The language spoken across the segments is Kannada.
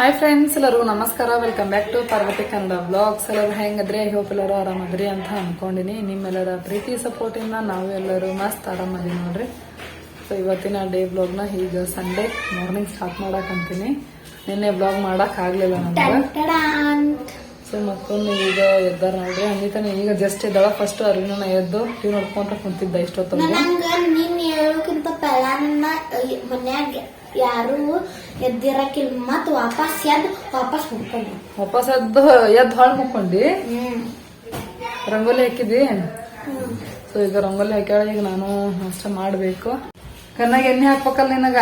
ಹಾಯ್ ಫ್ರೆಂಡ್ಸ್ ಎಲ್ಲರೂ ನಮಸ್ಕಾರ. Welcome back to Parvathi Kannada blogs ಎಲ್ಲರೂ ಹೆಂಗದ್ರಿ? ಐ ಹೋಪ್ ಎಲ್ಲರೂ ಆರಾಮದ್ರಿ ಅಂತ ಅನ್ಕೊಂಡಿನಿ. ನಿಮ್ಮೆಲ್ಲರ ಪ್ರೀತಿ ಸಪೋರ್ಟ್ ಇಂದ ನಾವು ಎಲ್ಲರೂ ಮಸ್ತ್ ಆರಾಮದೀವಿ ನೋಡ್ರಿ. ಸೊ ಇವತ್ತಿನ ಡೇ ಬ್ಲಾಗ್ನ ಈಗ ಸಂಡೇ ಮಾರ್ನಿಂಗ್ ಸ್ಟಾರ್ಟ್ ಮಾಡಕ್ ಅಂತೀನಿ. ನಿನ್ನೆ ಬ್ಲಾಗ್ ಮಾಡಕ್ ಆಗ್ಲಿಲ್ಲ ನಮ್ಗೆ. ಸೊ ಮಕ್ಕಳು ಈಗ ಎದ್ದಾರ ನೋಡ್ರಿ. ಹಂಗಿತಾನೆ ಈಗ ಜಸ್ಟ್ ಇದ್ದಾಳ ಫಸ್ಟ್ ಅರಿವಿನ ಎದ್ದು ಟಿವಿ ನೋಡ್ಕೊಂತ ಕುಂತಿದ್ದ ಇಷ್ಟೊತ್ತಂದು ಯಾರು ಎದ್ದಿರಕಿಲ್ ಮತ್ ವಾಪಸ್ ಎದ್ ವಾಪಸ್ ಮುಕ್ಕೊಂಡಿ ವಾಪಸ್ ಎದ್ದು ಎದ್ದು ಹಾಳು ಮುಕ್ಕೊಂಡಿ ಹ್ಮ್. ರಂಗೋಲಿ ಹಾಕಿದ್ವಿ ಸೊ ಈಗ ರಂಗೋಲಿ ಹಾಕ್ಯಾಳ ಈಗ ನಾನು ಅಷ್ಟ ಮಾಡ್ಬೇಕು. ಕಣ್ಣಾಗ ಎಣ್ಣೆ ಹಾಕ್ಬೇಕಲ್ಲ ನಿನಗ?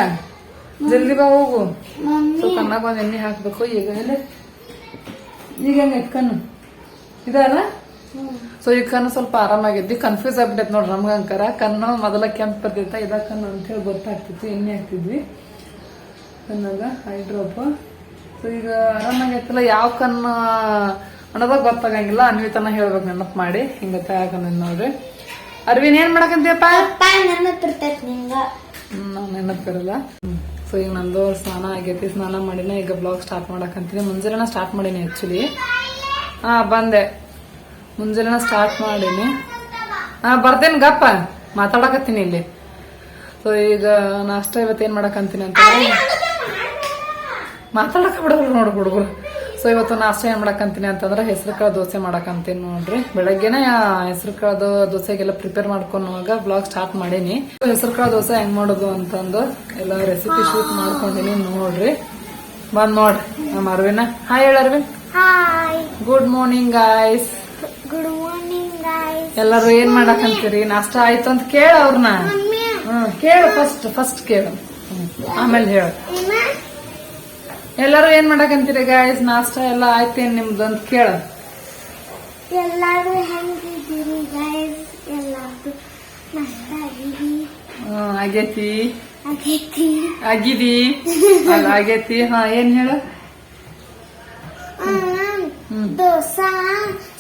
ಜಲ್ದಿ ಬಾ ಹೋಗು. ಸೊ ಕಣ್ಣಾಗ ಒಂದ್ ಎಣ್ಣೆ ಹಾಕ್ಬೇಕು ಈಗ ಈಗ ಹೆಂಗ ಕಣ್ಣು? ಇದಲ್ಲ ಸೊ ಈಗ ಕಣ್ಣು ಸ್ವಲ್ಪ ಆರಾಮಾಗಿದ್ದಿ ಕನ್ಫ್ಯೂಸ್ ಆಗ್ಬಿಟ್ಟೈತೆ ನೋಡ್ರಿ ನಮ್ಗ ಅಂಕರ. ಕಣ್ಣು ಮೊದಲ ಕೆಂಪ್ ಬರ್ತಿತ್ತ ಇದ ಕಣ್ಣು ಅಂತ ಹೇಳಿ ಗೊತ್ತಾಗ್ತಿತ್ತು ಎಣ್ಣೆ ಹಾಕ್ತಿದ್ವಿ. ಕಣ್ಣಾಗ ಐ ಡ್ರಾಪ್ ಸೊ ಈಗ ಆರಾಮಾಗೈತಲ್ಲ ಯಾವ ಕಣ್ಣು ಅನ್ನೋದಾಗ ಗೊತ್ತಾಗಂಗಿಲ್ಲ. ಅನ್ವಿತನ ಹೇಳ್ಬೇಕು ನೆನಪು ಮಾಡಿ. ಹಿಂಗ ತಯಾಕಂದ ನೋಡ್ರಿ ಅರ್ವಿನ್ ಏನ್ ಮಾಡಕಂತೀಯಪ್ಪ ನಾವ್ ನೆನಪಿರಲ್ಲ ಸೊ ಈಗ ನಂದು ಸ್ನಾನ ಆಗೈತಿ. ಸ್ನಾನ ಮಾಡಿನ ಈಗ ಬ್ಲಾಗ್ ಸ್ಟಾರ್ಟ್ ಮಾಡಕಂತೀನಿ ಮುಂಜಾನೆ ಸ್ಟಾರ್ಟ್ ಮಾಡೀನಿ ಆಕ್ಚುಲಿ ಹಾ ಬಂದೆ. ಮುಂಜಾನೆ ಸ್ಟಾರ್ಟ್ ಮಾಡೀನಿ. ಹಾ ಬರ್ತೇನೆ ಗಪ್ಪ. ಮಾತಾಡಕತ್ತೀನಿ ಇಲ್ಲಿ. ಸೊ ಈಗ ನಾಷ್ಟ ಇವತ್ತು ಏನ್ ಮಾಡಕಂತೀನಿ ಅಂತ ಮಾತಾಡಕ ಬಿಡೋರು ನೋಡ್ ಹುಡುಗರು. ಸೊ ಇವತ್ತು ನಾಷ್ಟ ಏನ್ ಮಾಡಕಂತೀನಿ ಅಂತಂದ್ರೆ ಹೆಸರು ಕಾಳು ದೋಸೆ ಮಾಡಕಂತೀನಿ ನೋಡ್ರಿ. ಬೆಳಗ್ಗೆನೆ ಹೆಸರು ಕಾಳು ದೋಸೆಗೆಲ್ಲ ಪ್ರಿಪೇರ್ ಮಾಡ್ಕೊಂಡಾಗ ಬ್ಲಾಗ್ ಸ್ಟಾರ್ಟ್ ಮಾಡೀನಿ. ಹೆಸರು ಕಾಳು ದೋಸೆ ಹೆಂಗ್ ಮಾಡೋದು ಅಂತಂದು ಎಲ್ಲ ರೆಸಿಪಿ ಶೂಟ್ ಮಾಡ್ಕೊಂಡಿನಿ ನೋಡ್ರಿ. ಬಂದ್ ನೋಡ್ರಿ ನಮ್ಮ ಅರವಿನ ಹಾಯ್ ಹೇಳ Arvind. Good morning guys good morning guys ಎಲ್ಲರೂ ಏನ್ ಮಾಡಕಂತೀರಿ? ನಾಷ್ಟ ಆಯ್ತು ಅಂತ ಕೇಳ ಅವ್ರನ್ನ. ಹ್ಮ್ ಕೇಳು ಫಸ್ಟ್ ಫಸ್ಟ್ ಕೇಳು. ಆಮೇಲೆ ಹೇಳು. ಎಲ್ಲರೂ ಏನ್ ಮಾಡಕಂತೀರಿ ಗಾಯ್ಸ್ ನಾಷ್ಟ ಎಲ್ಲ ಆಯ್ತೇನ್ ನಿಮ್ದು ಅಂತ ಕೇಳು. ಎಲ್ಲಾರು ಹೆಂಗಿದ್ದೀರಿ ನಷ್ಟ ಆಗಿರಿ ಹ್ಮ್, ಆಗೇತಿ. ಆಗೈತಿ. ಆಗಿದಿ. ಅಲ್ಲ ಆಗೇತಿ. ಹಾ ಏನ್ ಹೇಳು. ದೋಸಾ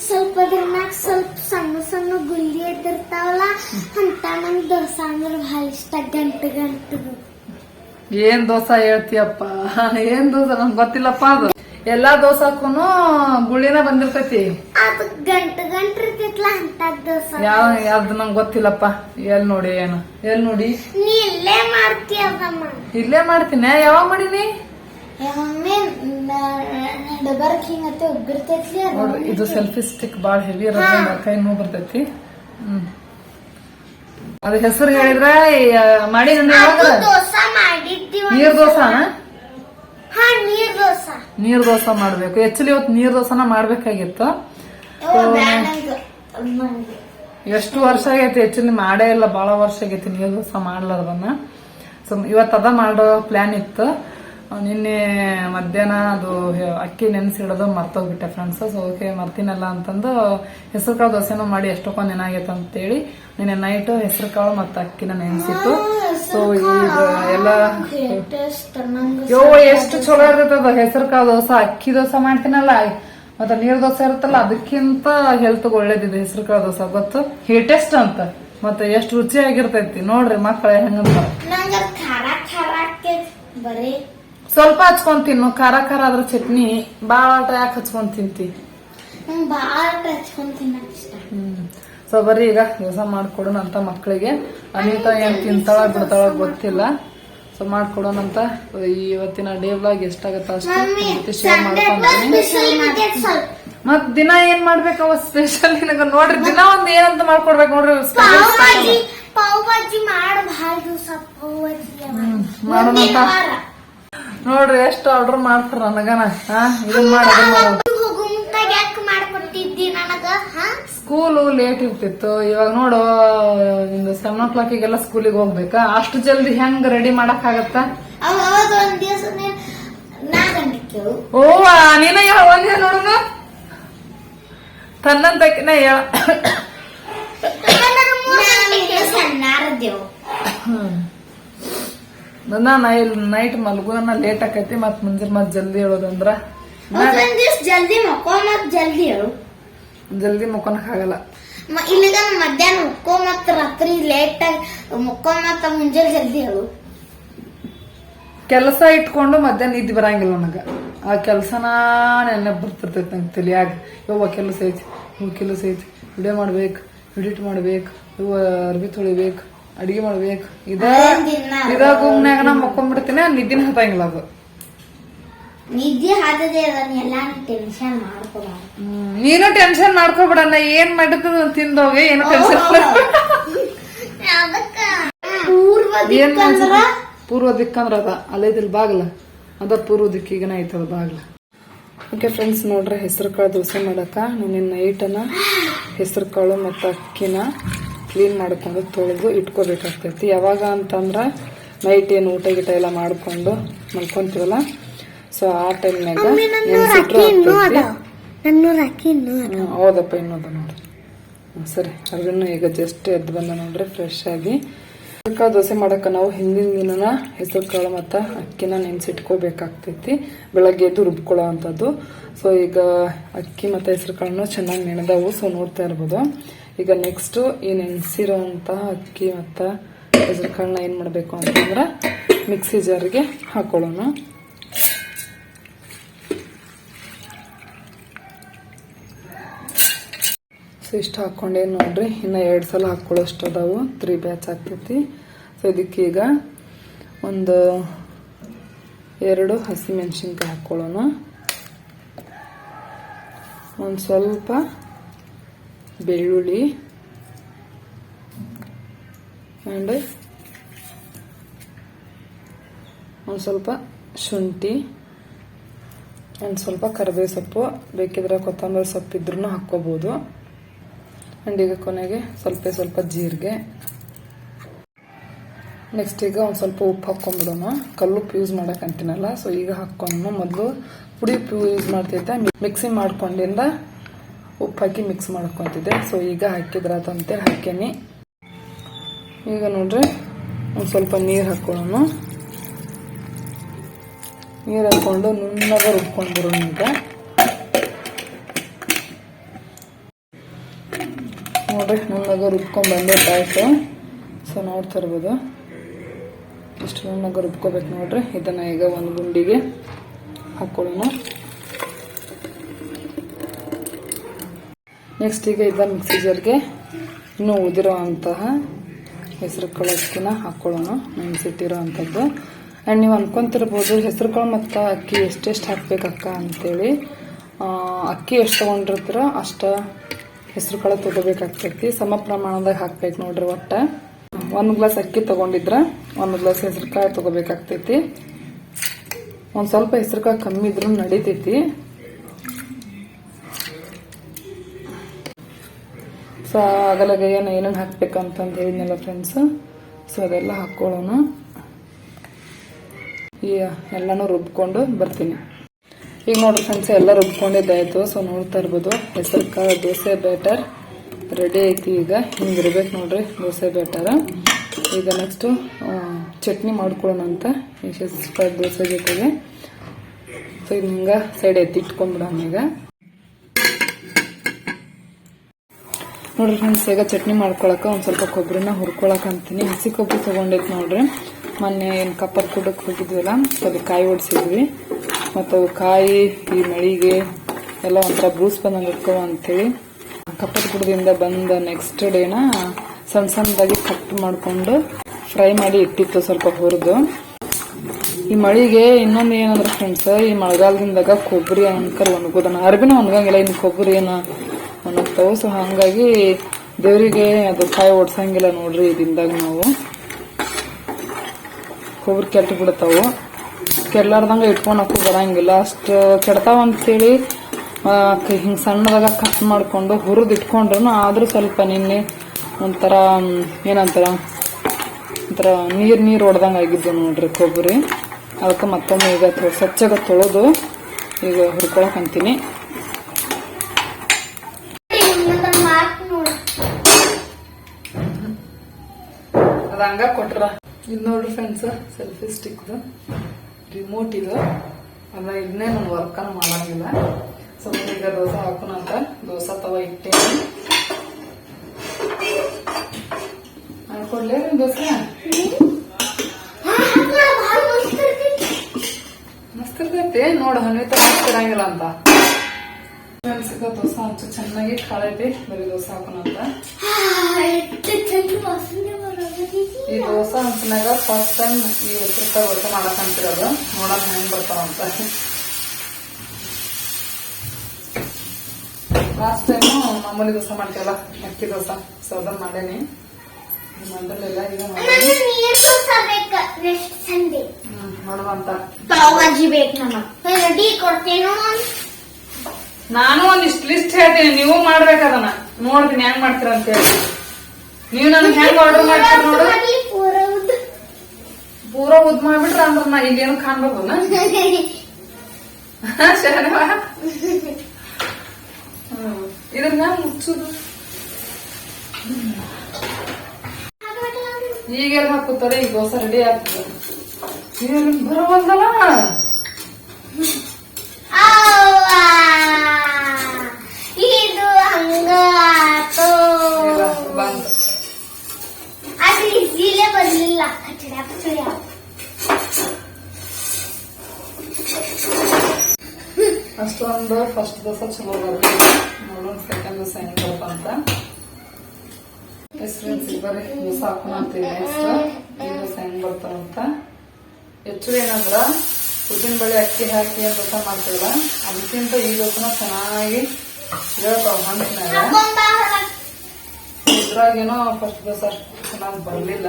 ಸ್ವಲ್ಪ ಅದ್ರನಾಗ ಸ್ವಲ್ಪ ಸಣ್ಣ ಸಣ್ಣ ಗುಳ್ಳಿ ಎದ್ದಿರ್ತಾವಲ್ಲ ಅಂತ ನಂಗೆ ದೋಸಾ ಅಂದ್ರೆ ಬಹಳ ಇಷ್ಟ. ಗಂಟು ಗಂಟು. ಏನ್ ದೋಸೆ ಹೇಳ್ತೀಯಪ್ಪ? ಏನ್ ದೋಸೆ? ನಂಗೆ ಗೊತ್ತಿಲ್ಲಪ್ಪ ಅದು. ಎಲ್ಲಾ ದೋಸಾಕೂನು ಗುಳಿನ ಬಂದಿರ್ತೈತಿ. ಯಾವ ಯಾವ್ದು ನಂಗೆ ಗೊತ್ತಿಲ್ಲಪ್ಪ. ಎಲ್ ನೋಡಿ ಏನು? ಎಲ್ ನೋಡಿ? ಇಲ್ಲೇ ಮಾಡ್ತೀಯ ಇಲ್ಲೇ ಮಾಡ್ತೀನಿ. ಯಾವಾಗ ಮಾಡೀನಿ? ಇದು ಸೆಲ್ಫಿ ಸ್ಟಿಕ್ ಬಾಳ ಹೆವಿ ಇರೋದ್ರಿಂದ ಕೈ ನೋವು ಬರ್ತೈತಿ. ಹ್ಮ್. ಅದ ಹೆಸರು ಹೇಳಿದ್ರ ಮಾಡಿ ನೀರ್ ದೋಸಾನ? ಹಾ ನೀರ್ ದೋಸಾ. ನೀರ್ ದೋಸೆ ಮಾಡ್ಬೇಕು. ಆಕ್ಚುಲಿ ಇವತ್ತು ನೀರ್ ದೋಸೆನ ಮಾಡ್ಬೇಕಾಗಿತ್ತು. ಎಷ್ಟು ವರ್ಷ ಆಗೈತಿ? ಆಕ್ಚುಲಿ ಮಾಡೇ ಇಲ್ಲ ಬಹಳ ವರ್ಷ ಆಗೈತಿ ನೀರ್ ದೋಸ ಮಾಡ್ಲಾರ್ದನ್ನ. ಸೊ ಇವತ್ತು ಅದ ಮಾಡೋ ಪ್ಲಾನ್ ಇತ್ತು. ನಿನ್ನೆ ಮಧ್ಯಾಹ್ನ ಅದು ಅಕ್ಕಿ ಅಕ್ಕಿ ನೆನೆಸಿಡೋದು ಮರ್ತೋಗ್ಬಿಟ್ಟೆ ಫ್ರೆಂಡ್ಸ್ ಸೊ ಓಕೆ ಮರ್ತೀನಲ್ಲ ಅಂತಂದು ಹೆಸರು ಕಾಳು ದೋಸೆನೂ ಮಾಡಿ ಎಷ್ಟೊಕ್ಕೊಂದು ನೆನಾಗೈತೆ ಅಂತೇಳಿ ನಿನ್ನೆ ನೈಟು ಹೆಸರು ಕಾಳು ಮತ್ತು ಅಕ್ಕಿನ ನೆನೆಸಿತ್ತು. ಸೊ ಈಗ ಎಲ್ಲ ಯೋ ಎಷ್ಟು ಚಲೋ ಇರ್ತದ ಹೆಸರು ಕಾಳು ದೋಸೆ. ಅಕ್ಕಿ ದೋಸೆ ಮಾಡ್ತೀನಲ್ಲ ಮತ್ತೆ ನೀರು ದೋಸೆ ಇರುತ್ತಲ್ಲ ಅದಕ್ಕಿಂತ ಹೆಲ್ತ್ ಒಳ್ಳೇದಿದೆ ಹೆಸರು ಕಾಳು ದೋಸೆ ಗೊತ್ತು? ಹೇಟೆಸ್ಟ್ ಅಂತ. ಮತ್ತೆ ಎಷ್ಟು ರುಚಿಯಾಗಿರ್ತೈತಿ ನೋಡ್ರಿ ಮಕ್ಕಳ ಹೆಂಗಂತ. ಬರೀ. ಸ್ವಲ್ಪ ಹಚ್ಕೊಂಡ್ ತಿನ್ನು. ಖಾರ ಖಾರ ಅದ್ರ ಚಟ್ನಿ ಬಾಳ ಯಾಕೆ ಹಚ್ಕೊಂಡ್ ತಿಂತಿ. ನಂಗೆ ಭಾಳ ಹಚ್ಕೊಂಡ್ ತಿನ್ನಕ್ ಇಷ್ಟ. ಹ್ಮ್. ಸೊ ಬರ್ರಿ ಈಗ ದಿವಸ ಮಾಡ್ಕೊಡೋಣ ಅಂತ ಮಕ್ಕಳಿಗೆ ಅನಿತಾ ಏನ್ ತಿಂತಾಳ ಬಿಡ್ತಾಳ ಗೊತ್ತಿಲ್ಲ. ಸೊ ಮಾಡ್ಕೊಡೋಣಂತ ಇವತ್ತಿನ ಡೇ ವ್ಲಾಗ್ ಎಷ್ಟಾಗತ್ತ ಅಷ್ಟು ಶೇರ್ ಮಾಡ್ಕೊಂತೀನಿ ಮತ್ ದಿನ ಏನ್ ಮಾಡ್ಬೇಕವ ಸ್ಪೆಷಲ್ ನಿನಗ ನೋಡ್ರಿ ದಿನ ಒಂದ್ ಏನಂತ ಮಾಡ್ಕೊಡ್ಬೇಕು ನೋಡ್ರಿ ಪಾವ್ ಭಾಜಿ ಸ್ಪೆಷಲ್ ಪಾವ್ ಭಾಜಿ ಮಾಡ ಭಾಳ ದಿವಸ ಪಾವ್ ಭಾಜಿ ಮಾಡೋಣಂತ ನೋಡ್ರಿ ಎಷ್ಟು ಆರ್ಡರ್ ಮಾಡ್ತಾರ ನನಗನ? ಇದನ್ ಮಾಡ ಸ್ಕೂಲು ಲೇಟ್ ಇರ್ತಿತ್ತು. ಇವಾಗ ನೋಡು ಇಂದು ಸೆವೆನ್ ಓ ಕ್ಲಾಕಿಗೆಲ್ಲ ಸ್ಕೂಲಿಗೆ ಹೋಗ್ಬೇಕಾ? ಅಷ್ಟು ಜಲ್ದಿ ಹೆಂಗ್ ರೆಡಿ ಮಾಡಕ್ ಆಗತ್ತ? ಅವಾಗ ಒಂದ್ ದಿವಸ ನಾ ಗಂಟಕ್ಕೆ ಓ ನೀನ ಯಾವ ಒಂದೇ ನೋಡುನ ತನ್ನಂತಕಿನ ಯಾ ಸಣ್ಣಾರದೇವು ನನ್ನ ನೈಟ್ ನನ್ನ ಲೇಟ್ ಆಕೈತಿ ಮತ್ ಮುಂಜಾನೆ ಮತ್ ಜಲ್ದಿ ಹೇಳೋದಂದ್ರ. ದಿವ್ಸ ಜಲ್ದಿ ಮಕ್ಕೋ ಮತ್ ಜಲ್ದಿ ಹೇಳು. ಜಲ್ದಿ ಮುಕ್ಕೊನಕ್ ಆಗಲ್ಲ. ಮ- ಇಲ್ಲಿಗ ಮಧ್ಯಾಹ್ನ ಮುಕ್ಕೋ ಮತ್ ರಾತ್ರಿ ಲೇಟ್ ಆಗಿ ಮುಕ್ಕೋ ಮತ್ತ ಮುಂಜಾನೆ ಜಲ್ದಿ ಹೇಳು. ಕೆಲಸ ಇಟ್ಕೊಂಡು ಮಧ್ಯಾಹ್ನ ನಿದ್ದೆ ಬರಂಗಿಲ್ಲ ನನಗ. ಆ ಕೆಲಸನ ನೆನ್ನೆ ಬರ್ತಿರ್ತೈತಿ ನಂಗೆ ತಲಿಯಾಗ. ಯವ್ವ ಕೆಲಸ ಐತಿ ಇವ್ ಕೆಲಸ ಐತಿ ವಿಡಿಯೋ ಮಾಡ್ಬೇಕು ಎಡಿಟ್ ಮಾಡ್ಬೇಕು ಇವ ಅರ್ಬಿ ತೊಳಿಬೇಕು. ಅಡಿಗೆ ಮಾಡ್ಬೇಕು. ಇದ ಇದ ಗುಮ್ನ್ಯಾಗ ನಾ ಮಕ್ಕೊಂಡ್ಬಿಡ್ತೀನಿ ನಿದ್ದಿನ ಹತ್ತಂಗಿಲ್ಲ ಅದು. ನಿದ್ದೆ ಟೆನ್ಷನ್ ನೀನು ಟೆನ್ಷನ್ ಮಾಡ್ಕೋಬಿಡ ನಾ ಏನ್ ಮಾಡಿದ್ರು ತಿಂದೋಗ ಏನು ಟೆನ್ಷನ್ ಏನ್ ಪೂರ್ವ ದಿಕ್ಕಂದ್ರ ಅದ ಅಲ್ಲೈದಿಲ್ ಬಾಗ್ಲ. ಅದ ಪೂರ್ವ ದಿಕ್ಕಿಗನ ಐತದ ಬಾಗ್ಲ. ಓಕೆ ಫ್ರೆಂಡ್ಸ್ ನೋಡ್ರಿ ಹೆಸರು ಕಾಳು ದೋಸೆ ಮಾಡಕ. ನಾನು ನೈಟನ ಹೆಸರು ಕಾಳು ಮತ್ತು ಅಕ್ಕಿನ. ಕ್ಲೀನ್ ಮಾಡ್ಕೊಂಡು ತೊಳೆದು ಇಟ್ಕೋಬೇಕಾಗ್ತೈತಿ. ಯಾವಾಗ ಅಂತಂದ್ರೆ ನೈಟ್ ಏನು ಊಟ ಗೀಟ ಎಲ್ಲ ಮಾಡಿಕೊಂಡು ಮಲ್ಕೊಂತೀವಲ್ಲ? ಸೊ ಆ ಟೈಮ್ನಾಗ ಹೌದಪ್ಪ ಇನ್ನೊಂದು ನೋಡಿ ಸರಿ ಅರ್ವಿನ್ನು ಈಗ ಜಸ್ಟ್ ಎದ್ದು ಬಂದ ನೋಡ್ರಿ ಫ್ರೆಶ್ ಆಗಿ. ಹೆಸರುಕಾಳು ದೋಸೆ ಮಾಡೋಕೆ ನಾವು ಹಿಂದಿನ ದಿನನ ಹೆಸರು ಕಾಳು ಮತ್ತು ಅಕ್ಕಿನ ನೆನೆಸಿಟ್ಕೋಬೇಕಾಗ್ತೈತಿ. ಬೆಳಗ್ಗೆ ಎದ್ದು ರುಬ್ಕೊಳ್ಳೋ ಅಂಥದ್ದು ಸೊ ಈಗ ಅಕ್ಕಿ ಮತ್ತು ಹೆಸರು ಕಾಳನ್ನೂ ಚೆನ್ನಾಗಿ ನೆನೆದವು ಸೊ ನೋಡ್ತಾ ಇರ್ಬೋದು. ಈಗ ನೆಕ್ಸ್ಟು ಈ ನೆನೆಸಿರೋಂಥ ಅಕ್ಕಿ ಮತ್ತು ಹೆಸರು ಕಾಳನ್ನ ಏನು ಮಾಡಬೇಕು ಅಂತಂದ್ರೆ ಮಿಕ್ಸಿ ಜಾರಿಗೆ ಹಾಕೊಳ್ಳೋಣ. ಸೊ ಇಷ್ಟು ಹಾಕೊಂಡೆ ನೋಡ್ರಿ, ಇನ್ನ ಎರಡು ಸಲ ಹಾಕ್ಕೊಳ್ಳೋಷ್ಟು ಅದಾವು ತ್ರೀ ಬ್ಯಾಚ್ ಆಗ್ತೈತಿ. ಸೊ ಇದಕ್ಕೀಗ ಒಂದು ಎರಡು ಹಸಿಮೆಣಸಿನ್ಕಾಯಿ ಹಾಕೊಳ್ಳೋಣ. ಒಂದು ಸ್ವಲ್ಪ ಬೆಳ್ಳುಳ್ಳಿ ಆ್ಯಂಡ್ ಒಂದು ಸ್ವಲ್ಪ ಶುಂಠಿ, ಒಂದು ಸ್ವಲ್ಪ ಕರಿಬೇವು ಸೊಪ್ಪು. ಬೇಕಿದ್ರೆ ಕೊತ್ತಂಬರಿ ಸೊಪ್ಪು ಇದ್ರೂ ಹಾಕ್ಕೋಬೋದು. ಆ್ಯಂಡ್ ಈಗ ಕೊನೆಗೆ ಸ್ವಲ್ಪ ಸ್ವಲ್ಪ ಜೀರಿಗೆ. ನೆಕ್ಸ್ಟ್ ಈಗ ಒಂದು ಸ್ವಲ್ಪ ಉಪ್ಪು ಹಾಕ್ಕೊಂಡ್ಬಿಡೋಣ ಕಲ್ಲುಪ್ಪು ಯೂಸ್ ಮಾಡೋಕ್ಕಂತೀನಲ್ಲ ಸೊ ಈಗ ಹಾಕ್ಕೊಂಡು ಮೊದಲು ಪುಡಿ ಉಪ್ಪು ಯೂಸ್ ಮಾಡ್ತಿದ್ದೆ. ಮಿಕ್ಸಿ ಮಾಡ್ಕೊಂಡಿಂದ ಉಪ್ಪು ಮಿಕ್ಸ್ ಮಾಡ್ಕೊತಿದ್ದೆ. ಸೊ ಈಗ ಹಾಕಿದ್ರಾತಂತೆ ಹಾಕೇನಿ ಈಗ ನೋಡ್ರಿ, ಒಂದು ಸ್ವಲ್ಪ ನೀರು ಹಾಕ್ಕೊಳ್ಳೋಣ ನೀರು ಹಾಕ್ಕೊಂಡು ನುಣ್ಣಗೆ ರುಬ್ಕೊಂಡು ಈಗ. ನೋಡ್ರಿ, ನುಣ್ಣಗೆ ರುಬ್ಕೊಂಡು ಬಂದಿದ್ದಾಯ್ತು ಸೊ ನೋಡ್ತಾ ಇರ್ಬೋದು. ಇಷ್ಟು ನುಣ್ಣಗೆ ರುಬ್ಕೋಬೇಕು ನೋಡ್ರಿ. ಇದನ್ನ ಈಗ ಒಂದು ಗುಂಡಿಗೆ ಹಾಕೊಳ್ಳೋಣ. ನೆಕ್ಸ್ಟ್ ಈಗ ಇದ ಮಿಕ್ಸಿ ಜಾರ್ಗೆ ಇನ್ನೂ ಉದಿರೋ ಅಂತಹ ಹೆಸರು ಕಾಳು ಅಕ್ಕಿನ ಹಾಕ್ಕೊಳ್ಳೋಣ ನೆನೆಸಿಟ್ಟಿರೋ ಅಂಥದ್ದು ಆ್ಯಂಡ್ ನೀವು ಅನ್ಕೊಂತಿರ್ಬೋದು ಹೆಸರು ಕಾಳು ಮತ್ತು ಅಕ್ಕಿ ಎಷ್ಟೆಷ್ಟು ಹಾಕ್ಬೇಕಕ್ಕ ಅಂತೇಳಿ. ಆ, ಅಕ್ಕಿ ಎಷ್ಟು ತೊಗೊಂಡಿರ್ತೀರೋ ಅಷ್ಟು ಹೆಸರು ಕಾಳು ತೊಗೋಬೇಕಾಗ್ತೈತಿ ಸಮ ಪ್ರಮಾಣದಾಗ ಹಾಕ್ಬೇಕು ನೋಡ್ರಿ ಒಟ್ಟು. ಒಂದು ಗ್ಲಾಸ್ ಅಕ್ಕಿ ತೊಗೊಂಡಿದ್ರೆ ಒಂದು ಗ್ಲಾಸ್ ಹೆಸರು ಕಾಳು ತೊಗೋಬೇಕಾಗ್ತೈತಿ. ಒಂದು ಸ್ವಲ್ಪ ಹೆಸರು ಕಾಳು ಕಮ್ಮಿ ಇದ್ರೂ ನಡಿತೈತಿ. ಸೊ ಆಗಲಾಗ ಏನು ಏನೇನು ಹಾಕ್ಬೇಕಂತಂದು ಹೇಳಿದ್ನಲ್ಲ ಫ್ರೆಂಡ್ಸ್ ಸೊ ಅದೆಲ್ಲ ಹಾಕ್ಕೊಳ್ಳೋಣ. ಈ, ಎಲ್ಲನೂ ರುಬ್ಕೊಂಡು ಬರ್ತೀನಿ. ಈಗ ನೋಡ್ರಿ ಫ್ರೆಂಡ್ಸ್ ಎಲ್ಲ ರುಬ್ಕೊಂಡಿದ್ದಾಯಿತು. ಸೊ ನೋಡ್ತಾ ಇರ್ಬೋದು. ಹೆಸರು ಕಾಳು, ದೋಸೆ ಬ್ಯಾಟರ್ ರೆಡಿ ಐತಿ ಈಗ. ಹಿಂಗೆ ಇರ್ಬೇಕು ನೋಡ್ರಿ, ದೋಸೆ ಬ್ಯಾಟರ್ ಈಗ ನೆಕ್ಸ್ಟು ಚಟ್ನಿ ಮಾಡ್ಕೊಳ್ಳೋಣ ಅಂತ. ಹೆಸರು ಕಾಳು ದೋಸೆ ಜೊತೆಗೆ. ಸೊ ಇದು ಹಿಂಗೆ ಸೈಡ್ ಎತ್ತಿಟ್ಕೊಂಡ್ಬಿಡೋಣ ಈಗ. ನೋಡ್ರಿ ಫ್ರೆಂಡ್ಸ್, ಈಗ ಚಟ್ನಿ ಮಾಡ್ಕೊಳಕ್ಕೆ ಒಂದು ಸ್ವಲ್ಪ ಕೊಬ್ಬರಿನ ಹುರ್ಕೊಳಕ್ ಅಂತೀನಿ. ಹಸಿ ಕೊಬ್ಬರಿ ತಗೊಂಡೈತಿ ನೋಡ್ರಿ. ಮೊನ್ನೆ ಏನು ಕಪ್ಪರ್ ಕುಡಕ್ಕೆ ಹೋಗಿದ್ವಲ್ಲ ಅದು ಕಾಯಿ ಓಡಿಸಿದ್ವಿ ಮತ್ತು ಕಾಯಿ, ಈ ಮಳಿಗೆ ಎಲ್ಲ ಒಂಥರ ಬ್ರೂಸ್ ಬಂದಂಗೆ ಅಂತೇಳಿ ಕಪ್ಪರ್ ಕುಡದಿಂದ ಬಂದ ನೆಕ್ಸ್ಟ್ ಡೇನ ಸಣ್ಣ ಸಣ್ಣದಾಗಿ ಕಟ್ ಮಾಡ್ಕೊಂಡು ಫ್ರೈ ಮಾಡಿ ಇಟ್ಟಿತ್ತು ಸ್ವಲ್ಪ ಹುರಿದು. ಈ ಮಳಿಗೆ ಇನ್ನೊಂದು ಏನಂದ್ರೆ ಫ್ರೆಂಡ್ಸ್, ಈ ಮಳೆಗಾಲದಿಂದಾಗ ಕೊಬ್ಬರಿ ಅಂಕರ್ ಒಣಗೋದನ. ಅರ್ಬಿನ ಒಣಗಂಗಿಲ್ಲ ಇನ್ನು ಕೊಬ್ಬರಿ ಏನ ಒಣಗ್ತಾವ ಸೊ ಹಂಗಾಗಿ ದೇವರಿಗೆ ಅದು ಕಾಯಿ ಓಡ್ಸಂಗಿಲ್ಲ ನೋಡ್ರಿ ಇದಿಂದಾಗ ನಾವು. ಕೊಬ್ಬರಿ ಕೆಟ್ಟು ಬಿಡ್ತಾವು. ಕೆಡ್ಲಾರ್ದಂಗೆ ಇಟ್ಕೊಳಕ್ಕೂ ಬರಂಗಿಲ್ಲ. ಅಷ್ಟು ಕೆಡ್ತಾವ ಅಂತೇಳಿ ಹಿಂಗೆ ಸಣ್ಣದಾಗ ಕಟ್ ಮಾಡಿಕೊಂಡು ಹುರಿದು ಇಟ್ಕೊಂಡ್ರು ಆದ್ರೂ ಸ್ವಲ್ಪ ನಿನ್ನೆ ಒಂಥರ ಏನಂತಾರ, ಒಂಥರ ನೀರು ನೀರು ಹೊಡೆದಂಗೆ ಆಗಿದ್ದು ನೋಡ್ರಿ ಕೊಬ್ಬರಿ ಅದಕ್ಕೆ ಮತ್ತೊಮ್ಮೆ ಈಗ ಸ್ವಚ್ಛಗ ತೊಳೆದು ಈಗ ಹುರ್ಕೊಳಕ್ ಹಂಗ ಕೊಟ್ರ. ಇದು ನೋಡ್ರಿ ಫ್ರೆಂಡ್ಸ್ ಸೆಲ್ಫಿ ಸ್ಟಿಕ್ ರಿಮೋಟ್ ಇದು. ಅಲ್ಲ ಇದನ್ನೇ ನಾನು ವರ್ಕನ್ನು ಮಾಡಂಗಿಲ್ಲ. ಸೊ ಈಗ ದೋಸೆ ಹಾಕೋಣ ಅಂತ. ದೋಸೆ ತವ ಇಟ್ಟೇನಿ. ಮಾಡ್ಕೊಡ್ಲೇ ದೋಸೆ? ಮಸ್ತ್ ಇರ್ತೈತಿ. ನೋಡು ಹನ್ವಿತ ಇರಂಗಿಲ್ಲ ಅಂತ. ಮೆಣಸಿಕ ದೋಸೆ ಹಂಚು ಚೆನ್ನಾಗಿ ಕಾಳೈತಿ ಬರೀ ದೋಸೆ ಹಾಕೋಣ ಅಂತ ಈ ದೋಸೆ ಹಂಚಿನಾಗ ಫಸ್ಟ್ ಟೈಮ್ ಈ ಹೆಸರು ದೋಸೆ ಮಾಡಕ್ ಅಂತಿರೋದು. ನೋಡೋಣ ಹೆಂಗ್ ಬರ್ತಾವ ಅಂತ ಲಾಸ್ಟ್ ಟೈಮು ಮಾಮೂಲಿ ದೋಸೆ ಮಾಡ್ತೀವಲ್ಲ ಅಕ್ಕಿ ದೋಸೆ. ಸೊ ಅದನ್ನ ಮಾಡೇನಿ. ಮಂಡಲೆಲ್ಲ ಈಗ ಮಾಡಿ ನೀರು ದೋಸೆ ಬೇಕು. Next Sunday. ಹ್ಮ್ ನೋಡುವ ಅಂತ ಪಾವ್ ಭಾಜಿ ಬೇಕು ನಮ್ಮ. ರೆಡಿ ಕೊಡ್ತೇನೋ ನಾನು ಒಂದಿಷ್ಟು ಲಿಸ್ಟ್ ಹೇಳ್ತೀನಿ, ನೀವು ಮಾಡ್ಬೇಕದನ್ನ. ನೋಡ್ತೀನಿ ಹೆಂಗ್ ಮಾಡ್ತೀರ ಅಂತ ಹೇಳಿ. ನೀವು ನನಗೆ ಹೆಂಗ್ ಆರ್ಡರ್ ಮಾಡ್ತೀರ ನೋಡು. ಪೂರ ಉದ್ ಮಾಡ್ಬಿಟ್ರ ಅಂದ್ರ ನಾ ಇಲ್ಲೇನು ಕಾಣ್ಬಾರ್ದನ? ಶರಣವ ಇದನ್ನ ಮುಚ್ಚುದು ಈಗೆಲ್ಲ ಹಾಕುತ್ತಾರೆ ಈಗ ದೋಸೆ ರೆಡಿ ಆಗ್ತದೆ. ಏನು ಅಷ್ಟೊಂದು ಫಸ್ಟ್ ದೋಸೆ ಚಲೋ ಬರ್ತದೆ ನೋಡೋಣ ಸೆಕೆಂಡ್ ದೋಸೆ ಹೆಂಗ್ ಬರ್ತಂತ ಅಂತ. ಬರೀ ದೋಸೆ ಹಾಕೋಣ ಅಂತೀವಿ ನೆಕ್ಸ್ಟ್ ಈ ದೋಸೆ ಹೆಂಗ್ ಬರ್ತಾವಂತ ಹೆಚ್ಚು ಏನಂದ್ರ, ಉದ್ದಿನ ಬೇಳೆ ಅಕ್ಕಿ ಹಾಕಿ ಏನ್ ದೋಸೆ ಮಾಡ್ತೀವಲ್ಲ, ಅದಕ್ಕಿಂತ ಈ ದೋಸೆನ ಚೆನ್ನಾಗಿ ಹೇಳ್ತಾವ ಹೊರಗ್. ಇದ್ರಾಗೇನೋ ಫಸ್ಟ್ ದೋಸೆ ಅಷ್ಟು ಚೆನ್ನಾಗಿ ಬರ್ಲಿಲ್ಲ.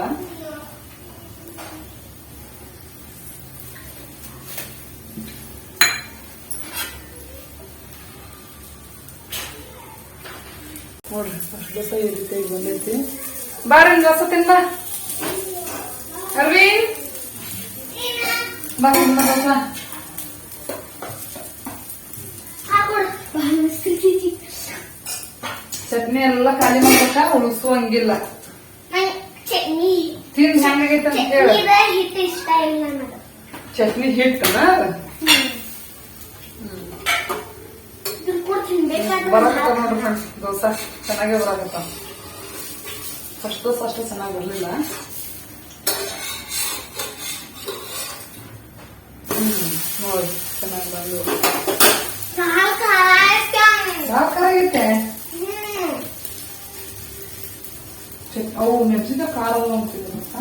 ನೋಡ್ರಿ ಫಸ್ಟ್ ದೋಸೆ ಈ ರೀತಿಯಾಗಿ ಬಂದೈತಿ ಬಾರಿ ದೋಸೆ ತಿನ್ನ ಅರವಿಂದ್ ಬಾ ತಿನ್ನ ದೋಸೆ ಹಾಕೊಡು. ಬಾ, ಮಸ್ತಿರ್ತೈತಿ. ಚಟ್ನಿ ಎಲ್ಲ ಖಾಲಿ ಮಾಡ್ಬೇಕ ಉಳಿಸುವಂಗಿಲ್ಲ ನಂಗ್ ಚಟ್ನಿ ತಿಂದ್ ಹೆಂಗಾಗೈತೆ ಅಂತ ಹೇಳ ಚಟ್ನಿದ ಹಿಟ್ಟು ಇಷ್ಟ ಇಲ್ಲ ನನಗೆ ಚಟ್ನಿ ಹಿಟ್ಟನ ಇದು ಕೂಡ ಬರಕತ್ತ ನೋಡ್ರಿ ಫ್ರೆಂಡ್ಸ್ ದೋಸೆ ಚೆನ್ನಾಗೇ ಬರಾಕತ್ತ. ಫಸ್ಟ್ ದೋಸೆ ಅಷ್ಟು ಚೆನ್ನಾಗಿ ಬರಲಿಲ್ಲ. ಹ್ಮ್, ನೋಡಿ, ಚೆನ್ನಾಗಿ ಬಂದು. ಸಾಕಾಗೈತೆ ಅವು ಮೆಣಸಿನ ಖಾರ ಅಂತಿದ್ರು ಅಂತ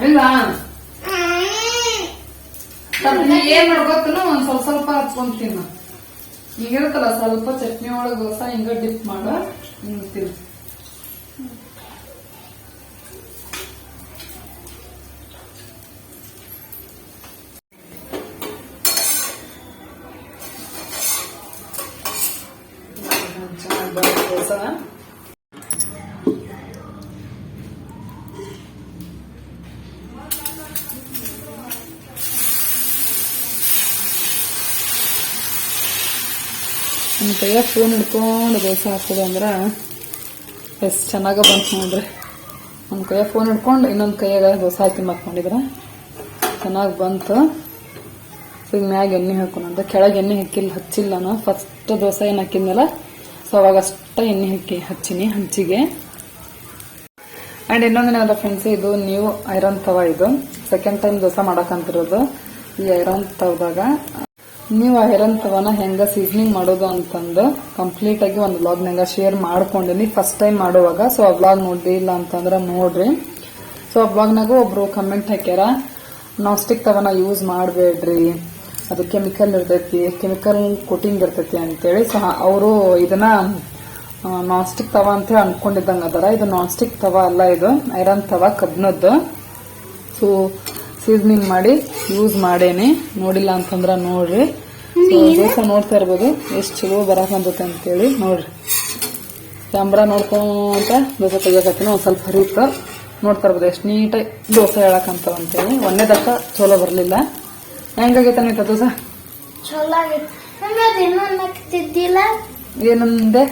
ಇಲ್ಲ. ಏನ್ ಮಾಡ್ಕೊತನು ಒಂದ್ ಸ್ವಲ್ಪ ಸ್ವಲ್ಪ ಹಚ್ಕೊಂಡ್ ತಿನ್ನ. ಈಗಿರುತ್ತಲ್ಲ ಸ್ವಲ್ಪ ಚಟ್ನಿ ಒಳಗ ದೋಸೆ ಹಿಂಗ ಡಿಪ್ ಮಾಡ, ಹಿಂಗ್ ತಿನ್ ಬಂತು ಕೈಯಾಗ ಫೋನ್ ಹಿಡ್ಕೊಂಡು ದೋಸೆ ಹಾಕೋದು ಅಂದ್ರೆ ಎಷ್ಟು ಚೆನ್ನಾಗ ಬಂತು ನೋಡ್ರಿ. ಒಂದು ಕೈಯಾಗ ಫೋನ್ ಹಿಡ್ಕೊಂಡು ಇನ್ನೊಂದು ಕೈಯಾಗ ದೋಸೆ ಹಾಕಿ ಮಾಡ್ಕೊಂಡಿದ್ರೆ ಚೆನ್ನಾಗಿ ಬಂತು. ಈಗ ಮ್ಯಾಗ ಎಣ್ಣೆ ಅಂತ. ಕೆಳಗೆ ಎಣ್ಣೆ ಹಾಕಿಲ್ಲ ಹಚ್ಚಿಲ್ಲ ನಾನು ಫಸ್ಟ್ ದೋಸೆ ಏನು ಹಾಕಿದ್ನಲ್ಲ ಸೊ ಅವಾಗ ಅಷ್ಟೇ ಎಣ್ಣೆ ಹಾಕಿ, ಹಚ್ಚಿನಿ ಹಂಚಿಗೆ. ಆ್ಯಂಡ್ ಇನ್ನೊಂದೇನದ ಫ್ರೆಂಡ್ಸ್ ಇದು ನೀವು ಐರನ್ ತವ ಇದು. ಸೆಕೆಂಡ್ ಟೈಮ್ ದೋಸೆ ಮಾಡಕ್ಕಂತಿರೋದು ಈ ಐರನ್ ತವದಾಗ ನೀವು ಐರನ್ ತವನ ಹೆಂಗ ಸೀಸನಿಂಗ್ ಮಾಡೋದು ಅಂತಂದು ಕಂಪ್ಲೀಟ್ ಆಗಿ ಒಂದು ವ್ಲಾಗ್ನಾಗ ಶೇರ್ ಮಾಡ್ಕೊಂಡಿನಿ ಫಸ್ಟ್ ಟೈಮ್ ಮಾಡುವಾಗ. ಸೊ ಆ ವ್ಲಾಗ್ ನೋಡಿಲ್ಲ ಅಂತಂದ್ರೆ ನೋಡ್ರಿ. ಸೊ ಆ ವ್ಲಾಗ್ನಾಗ ಒಬ್ರು ಕಮೆಂಟ್ ಹಾಕ್ಯಾರ ಸ್ಟಿಕ್ ತವನ ಯೂಸ್ ಮಾಡಬೇಡ್ರಿ. ಅದು ಕೆಮಿಕಲ್ ಇರ್ತೈತಿ ಕೆಮಿಕಲ್ ಕೋಟಿಂಗ್ ಇರ್ತೈತಿ ಅಂತೇಳಿ. ಸೊ ಅವರು ಇದನ್ನ ನಾನ್ಸ್ಟಿಕ್ ತವ ಅಂತ ಹೇಳಿ ಅನ್ಕೊಂಡಿದ್ದಂಗ ಅದರ. ಇದು ನಾನ್ ಸ್ಟಿಕ್ ತವ ಅಲ್ಲ ಇದು ಐರನ್ ತವ ಕಬ್ನದ್ದು ಸೊ ಸೀಸನಿಂಗ್ ಮಾಡಿ ಯೂಸ್ ಮಾಡೇನಿ. ನೋಡಿಲ್ಲ ಅಂತಂದ್ರೆ ನೋಡ್ರಿ. ದೋಸ ನೋಡ್ತಾ ಇರ್ಬೋದು. ಎಷ್ಟು ಚಲೋ ಬರಕ್ ಬಂದೈತೆ ಅಂತೇಳಿ ನೋಡ್ರಿ. ಕ್ಯಾಮ್ರಾ ನೋಡ್ಕೊಂತ ದೋಸೆ ತೆಗಿಯಕತ್ತೀನಿ. ಒಂದು ಸ್ವಲ್ಪ ಹರಿತ ನೋಡ್ತಾ ಇರ್ಬೋದು. ಎಷ್ಟು ನೀಟಾಗಿ ದೋಸೆ ಹೇಳಕಂತಾವ ಅಂತೇಳಿ. ಒಂದೇ ದಕ್ಕ ಚಲೋ ಬರಲಿಲ್ಲ. ಹೆಂಗಾಗೈತೆ ನೀತ ದೋಸೆ? ಏನಂದೆ?